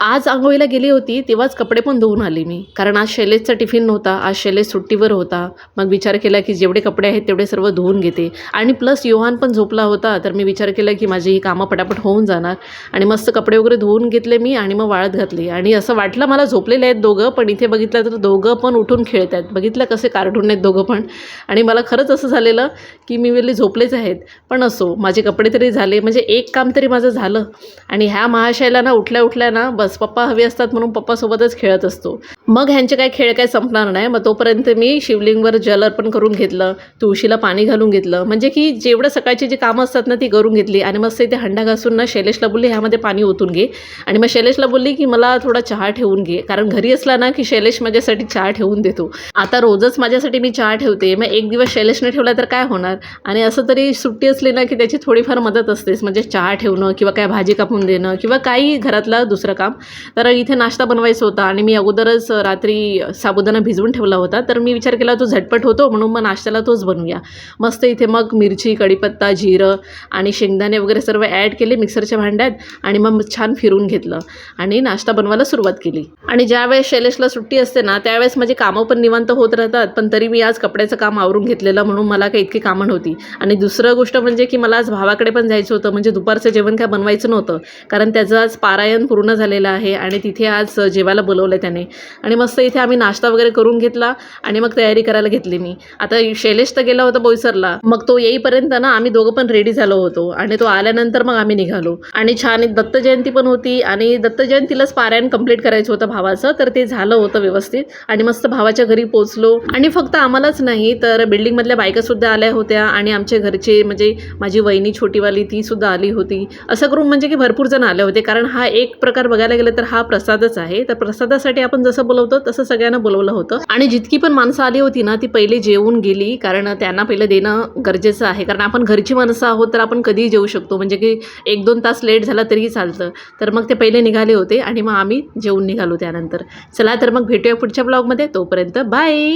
आज आंघोळीला गेली होती तेव्हाच कपडे पण धुवून आली मी. कारण आज शैलेशचा टिफिन नव्हता आज शैलेश सुट्टीवर होता. मग विचार केला की जेवढे कपडे आहेत तेवढे सर्व धुवून घेते. आणि प्लस योहान पण झोपला होता तर मी विचार केला की माझी ही कामं पटापट होऊन जाणार. आणि मस्त कपडे वगैरे धुवून घेतले मी आणि मग वाळत घातली. आणि असं वाटलं मला झोपलेले आहेत दोघं पण इथे बघितलं तर दोघं पण उठून खेळत आहेत. बघितलं कसे कार्टून आहेत दोघं पण. आणि मला खरंच असं झालेलं की मी वेळी झोपलेच आहेत. पण असो माझे कपडे तरी झाले. म्हणजे एक काम तरी माझं झालं. आणि ह्या महाशयाला ना उठल्या उठल्या ना बस पप्पा हवे असतात म्हणून पप्पासोबतच खेळत असतो. मग ह्यांचे काय खेळ काय संपणार नाही. मग तोपर्यंत मी शिवलिंगवर जल अर्पण करून घेतलं तुळशीला पाणी घालून घेतलं. म्हणजे की जेवढं सकाळची जी कामं असतात ना ती करून घेतली. आणि मस्त इथे हंडा घासून ना शैलेशला बोलली ह्यामध्ये पाणी ओतून घे. आणि मग शैलेशला बोलली की मला थोडा चहा ठेवून घे. कारण घरी असला ना की शैलेश माझ्यासाठी चहा ठेवून देतो. आता रोजच माझ्यासाठी मी चहा ठेवते. मग एक दिवस शैलेशने ठेवला तर काय होणार? आणि असं तरी सुट्टी असली ना की त्याची थोडीफार मदत असतेच. म्हणजे चहा ठेवणं किंवा काय भाजी कापून देणं किंवा काही घरातलं दुसरं काम. तर इथे नाश्ता बनवायचा होता आणि मी अगोदरच रात्री साबुदाणा भिजवून ठेवला होता. तर मी विचार केला तो झटपट होतो म्हणून मग नाश्त्याला तोच बनवूया. मस्त इथे मग मिरची कढीपत्ता जिरं आणि शेंगदाणे वगैरे सर्व ॲड केले मिक्सरच्या भांड्यात आणि मग छान फिरून घेतलं आणि नाश्ता बनवायला सुरुवात केली. आणि ज्यावेळेस शैलेशला सुट्टी असते ना त्यावेळेस माझी कामं पण निवांत होत राहतात पण तरी मी आज कपड्याचं काम आवरून घेतलेलं म्हणून मला काही इतकी कामं नव्हती. आणि दुसरं गोष्ट म्हणजे की मला आज भावाकडे पण जायचं होतं म्हणजे दुपारचं जेवण काय बनवायचं नव्हतं कारण त्याचं आज पारायण पूर्ण झालेलं आहे आणि तिथे आज जेवायला बोलवलं त्याने. आणि मस्त इथे आम्ही नाश्ता वगैरे करून घेतला आणि मग तयारी करायला घेतली मी. आता शैलेश तर गेला होता बोईसरला. मग तो येईपर्यंत ना आम्ही दोघं पण रेडी झालो होतो आणि तो आल्यानंतर मग आम्ही निघालो. आणि छान दत्त जयंती पण होती आणि दत्त जयंतीलाच पारायण कंप्लीट करायचं होतं भावाचं तर ते झालं होतं व्यवस्थित. आणि मस्त भावाच्या घरी पोचलो आणि फक्त आम्हालाच नाही तर बिल्डिंगमधल्या बायकासुद्धा आल्या होत्या आणि आमच्या घरचे म्हणजे माझी वहिनी छोटीवाली ती सुद्धा आली होती. असं करून म्हणजे की भरपूर जण आले होते कारण हा एक प्रकार बघायला गेलं तर हा प्रसादच आहे. तर प्रसादासाठी आपण जसं बोलवतो तसं सगळ्यांना बोलवलं होतं. आणि जितकी पण माणसं आली होती ना ती पहिले जेवून गेली. कारण त्यांना पहिलं देणं गरजेचं आहे. कारण आपण घरची माणसं आहोत तर आपण कधीही जेवू शकतो. म्हणजे की एक दोन तास लेट झाला तरीही चालतं. तर मग ते पहिले निघाले होते आणि मग आम्ही जेवून निघालो त्यानंतर. चला तर मग भेटूया पुढच्या ब्लॉगमध्ये. तोपर्यंत बाय!